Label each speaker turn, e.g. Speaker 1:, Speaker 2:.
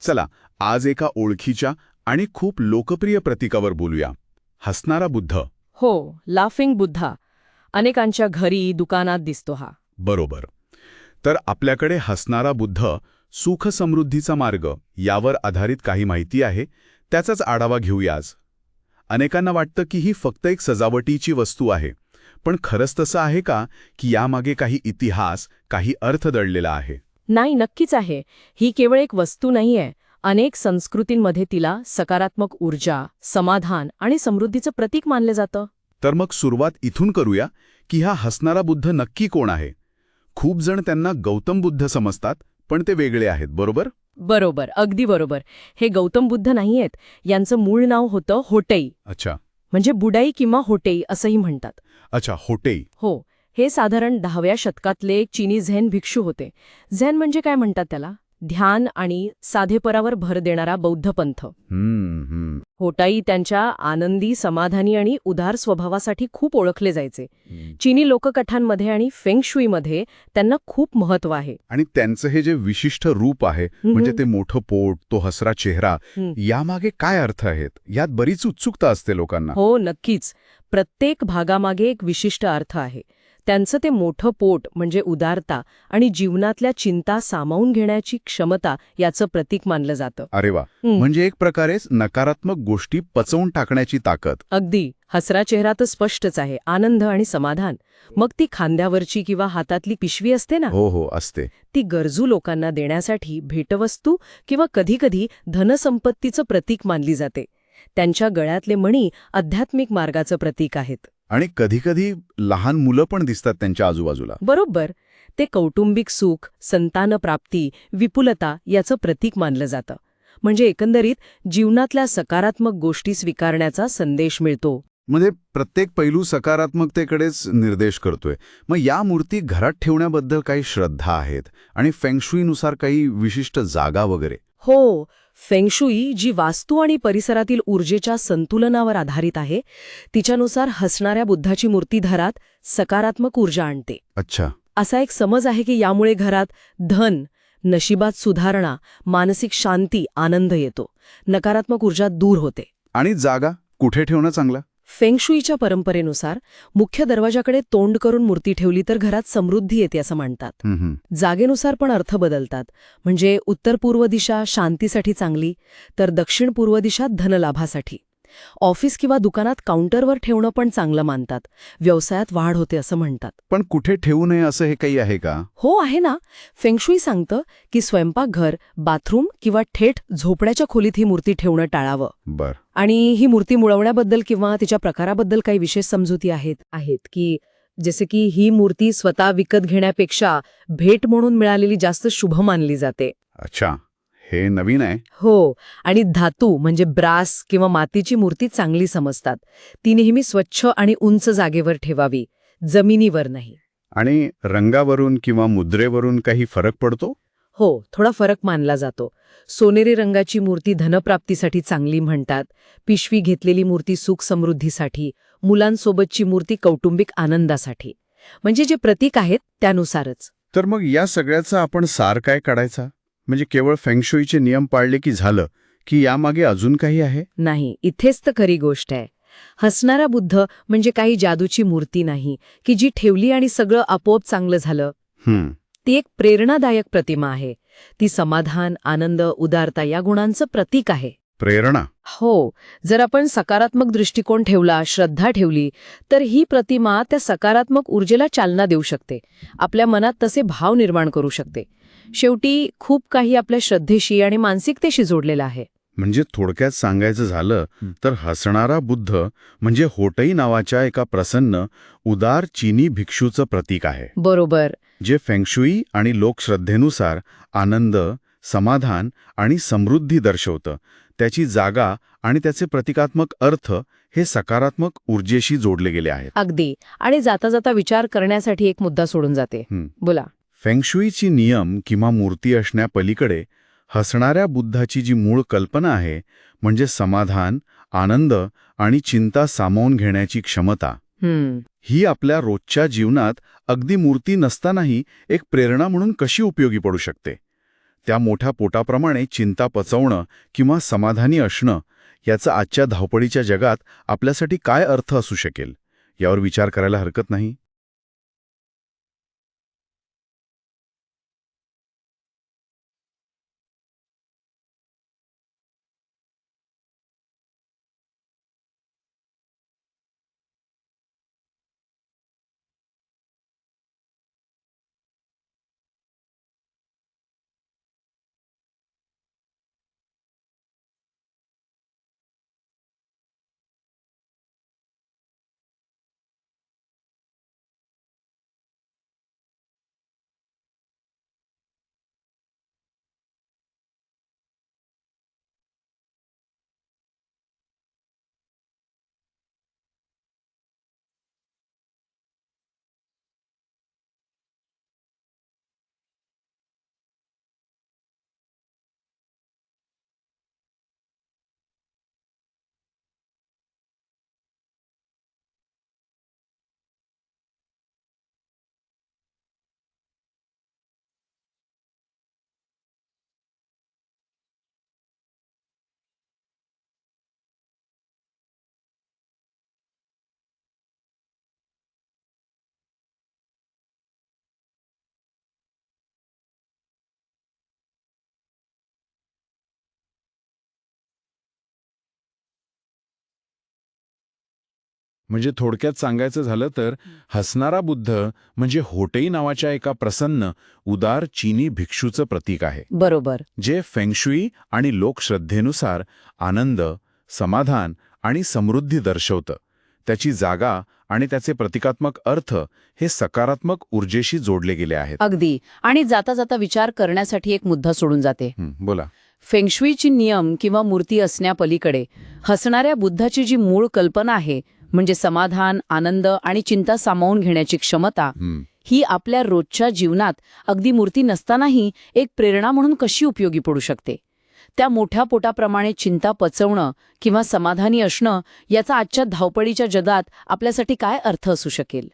Speaker 1: चला आज एका ओळखीच्या आणि खूप लोकप्रिय प्रतीकावर बोलूया. हसणारा बुद्ध.
Speaker 2: हो लाफिंग बुद्धा. अनेकांच्या घरी दुकानात दिसतो हा.
Speaker 1: बरोबर. तर आपल्याकडे हसणारा बुद्ध सुख समृद्धीचा मार्ग यावर आधारित काही माहिती आहे त्याचाच आढावा घेऊया आज. अनेकांना वाटतं की ही फक्त एक सजावटीची वस्तू आहे पण खरंच तसं आहे का की यामागे काही इतिहास काही अर्थ दडलेला आहे?
Speaker 2: नाही नक्कीच आहे. ही केवळ एक वस्तू नाहीये. अनेक संस्कृतींमध्ये तिला सकारात्मक ऊर्जा समाधान आणि समृद्धीचं प्रतीक मानलं जातं.
Speaker 1: तर मग सुरुवात इथून करूया की हा हसणारा बुद्ध नक्की कोण आहे? खूप जण त्यांना गौतम बुद्ध समजतात पण ते वेगळे आहेत बरोबर?
Speaker 2: बरोबर अगदी बरोबर. हे गौतम बुद्ध नाहीयेत. यांचं मूळ नाव होतं होटेई.
Speaker 1: अच्छा.
Speaker 2: म्हणजे बुडाई किंवा होटेई असंही म्हणतात.
Speaker 1: अच्छा होटेई.
Speaker 2: हो. हे साधारण दहाव्या शतकातले एक चीनी झेन भिक्षू होते. झेन म्हणजे काय म्हणतात त्याला? ध्यान आणि साधेपरावर भर देणारा बौद्ध पंथ. होटाई त्यांच्या आनंदी समाधानी आणि उदार स्वभावासाठी खूप ओळखले जायचे. चीनी लोककथांमध्ये आणि फेंगशुईमध्ये त्यांना खूप महत्त्व आहे.
Speaker 1: आणि त्यांचं हे जे विशिष्ट रूप आहे म्हणजे ते मोठं पोट तो हसरा चेहरा. यामागे काय अर्थ आहेत? यात बरीच उत्सुकता असते लोकांना.
Speaker 2: हो नक्कीच. प्रत्येक भागामागे एक विशिष्ट अर्थ आहे. त्यांचं ते मोठं पोट म्हणजे उदारता आणि जीवनातल्या चिंता सामावून घेण्याची क्षमता याचं प्रतीक मानलं जातं.
Speaker 1: अरे वा. म्हणजे एक प्रकारेच नकारात्मक गोष्टी पचवून टाकण्याची ताकद.
Speaker 2: अगदी. हसरा चेहरा तर स्पष्टच आहे आनंद आणि समाधान. मग ती खांद्यावरची किंवा हातातली पिशवी असते ना?
Speaker 1: हो हो असते.
Speaker 2: ती गरजू लोकांना देण्यासाठी भेटवस्तू किंवा कधीकधी धनसंपत्तीचं प्रतीक मानली जाते. त्यांच्या गळ्यातले मणी आध्यात्मिक मार्गाचं प्रतीक आहेत.
Speaker 1: आणि कधीकधी लहान मुलं पण दिसतात त्यांच्या आजूबाजूला.
Speaker 2: बरोबर. ते कौटुंबिक सुख संतानप्राप्ती विपुलता याचं प्रतीक मानलं जातं. म्हणजे एकंदरीत जीवनातल्या सकारात्मक गोष्टी स्वीकारण्याचा संदेश मिळतो.
Speaker 1: म्हणजे प्रत्येक पैलू सकारात्मकतेकडेच निर्देश करतोय. मग या मूर्ती घरात ठेवण्याबद्दल काही श्रद्धा आहेत आणि फेंगशुईनुसार काही विशिष्ट जागा वगैरे?
Speaker 2: हो. फेंगशुई जी वास्तू आणि परिसरातील ऊर्जेच्या संतुलनावर आधारित आहे तिच्यानुसार हसणाऱ्या बुद्धाची मूर्ती घरात सकारात्मक ऊर्जा आणते.
Speaker 1: अच्छा.
Speaker 2: असा एक समज आहे की यामुळे घरात धन नशिबात सुधारणा मानसिक शांती आनंद येतो. नकारात्मक ऊर्जा दूर होते.
Speaker 1: आणि जागा कुठे ठेवणं चांगलं?
Speaker 2: फेंगशुईच्या परंपरेनुसार मुख्य दरवाजाकडे तोंड करून मूर्ती ठेवली तर घरात समृद्धी येते असं
Speaker 1: हं.
Speaker 2: जागेनुसार पण अर्थ बदलतात. म्हणजे उत्तर पूर्व दिशा शांतीसाठी चांगली तर दक्षिण पूर्व दिशा धनलाभासाठी. ऑफिस किंवा दुकानात काउंटरवर ठेवणं पण चांगलं मानतात. व्यवसायात वाढ होते असं म्हणतात.
Speaker 1: पण कुठे ठेवू नये असं हे काही आहे का?
Speaker 2: हो आहे ना. फेंगशुई सांगतं की स्वयंपाकघर बाथरूम किंवा थेट झोपण्याच्या खोलीत ही मूर्ती ठेवणं टाळावं.
Speaker 1: बर.
Speaker 2: आणि ही मूर्ती मुळवण्याबद्दल किंवा तिच्या प्रकाराबद्दल काही विशेष समजुती आहेत आहेत की जसे की ही मूर्ती स्वतः विकत घेण्यापेक्षा भेट म्हणून मिळालेली जास्त शुभ मानली जाते.
Speaker 1: अच्छा. हे नवीन आहे.
Speaker 2: हो आणि धातू म्हणजे ब्रास किंवा मातीची मूर्ती चांगली समजतात. ती नेहमी स्वच्छ आणि उंच जागेवर ठेवावी जमिनीवर नाही.
Speaker 1: आणि रंगावरून किंवा मुद्रेवरून काही फरक पडतो?
Speaker 2: हो थोडा फरक मानला जातो. सोनेरी रंगाची मूर्ती धनप्राप्तीसाठी चांगली म्हणतात. पिशवी घेतलेली मूर्ती सुख समृद्धीसाठी मुलांसोबतची मूर्ती कौटुंबिक आनंदासाठी. म्हणजे जे प्रतीक आहेत त्यानुसारच.
Speaker 1: तर मग या सगळ्याचा आपण सार काय काढायचा? म्हणजे केवळ फेंगशुईचे नियम पाळले की झालं की यामागे अजून काही आहे?
Speaker 2: नाही इथेच तर खरी गोष्ट आहे. हसणारा बुद्ध म्हणजे काही जादूची मूर्ती नाही की जी ठेवली आणि सगळं आपोआप चांगलं झालं.
Speaker 1: हं,
Speaker 2: ती एक प्रेरणादायक प्रतिमा आहे. ती समाधान आनंद उदारता या गुणांचं प्रतीक आहे.
Speaker 1: प्रेरणा.
Speaker 2: हो जर आपण सकारात्मक दृष्टिकोन ठेवला श्रद्धा ठेवली तर ही प्रतिमा त्या सकारात्मक ऊर्जेला चालना देऊ शकते. आपल्या मनात तसे भाव निर्माण करू शकते. शेवटी खूप काही आपल्या श्रद्धेशी आणि मानसिकतेशी जोडलेलं आहे.
Speaker 1: म्हणजे थोडक्यात सांगायचं झालं तर हसणारा बुद्ध म्हणजे होटई नावाच्या एका प्रसन्न उदार चीनी भिक्षूचं प्रतीक आहे.
Speaker 2: बरोबर.
Speaker 1: जे फेंगशुई आणि लोकश्रद्धेनुसार आनंद समाधान आणि समृद्धी दर्शवतं. त्याची जागा आणि त्याचे प्रतिकात्मक अर्थ हे सकारात्मक ऊर्जेशी जोडले गेले आहेत.
Speaker 2: अगदी. आणि जाता जाता विचार करण्यासाठी एक मुद्दा सोडून जाते. बोला.
Speaker 1: फेंगशुईची नियम किंवा मूर्ती असण्यापलीकडे हसणाऱ्या बुद्धाची जी मूळ कल्पना आहे म्हणजे समाधान आनंद आणि चिंता सामावून घेण्याची क्षमता ही आपल्या रोजच्या जीवनात अगदी मूर्ती नसतानाही एक प्रेरणा म्हणून कशी उपयोगी पडू शकते?
Speaker 3: त्या मोठ्या पोटाप्रमाणे चिंता पचवणं किंवा समाधानी असणं याचा आजच्या धावपळीच्या जगात आपल्यासाठी काय अर्थ असू शकेल? यावर विचार करायला हरकत नाही.
Speaker 1: म्हणजे थोडक्यात सांगायचं झालं तर हसणारा बुद्ध म्हणजे होटेई नावाच्या एका प्रसन्न उदार चीनी भिक्षूचं प्रतीक आहे.
Speaker 2: बरोबर.
Speaker 1: जे फेंगशुई आणि लोकश्रद्धेनुसार आनंद समाधान आणि समृद्धी दर्शवतं. त्याची जागा आणि त्याचे प्रतिकात्मक अर्थ हे सकारात्मक ऊर्जेशी जोडले गेले आहेत.
Speaker 2: अगदी. आणि जाता जाता विचार करण्यासाठी एक मुद्दा सोडून जाते.
Speaker 1: हं, बोला.
Speaker 2: फेंगशुईची नियम किंवा मूर्ती असण्यापलीकडे हसणाऱ्या बुद्धाची जी मूळ कल्पना आहे म्हणजे समाधान आनंद आणि चिंता सामावून घेण्याची क्षमता हं, आपल्या रोजच्या जीवनात अगदी मूर्ती नसतानाही एक प्रेरणा म्हणून कशी उपयोगी पडू शकते? त्या मोठ्या पोटाप्रमाणे चिंता पचवणं किंवा समाधानी असणं याचा आजच्या धावपळीच्या जगात आपल्यासाठी काय अर्थ असू शकेल?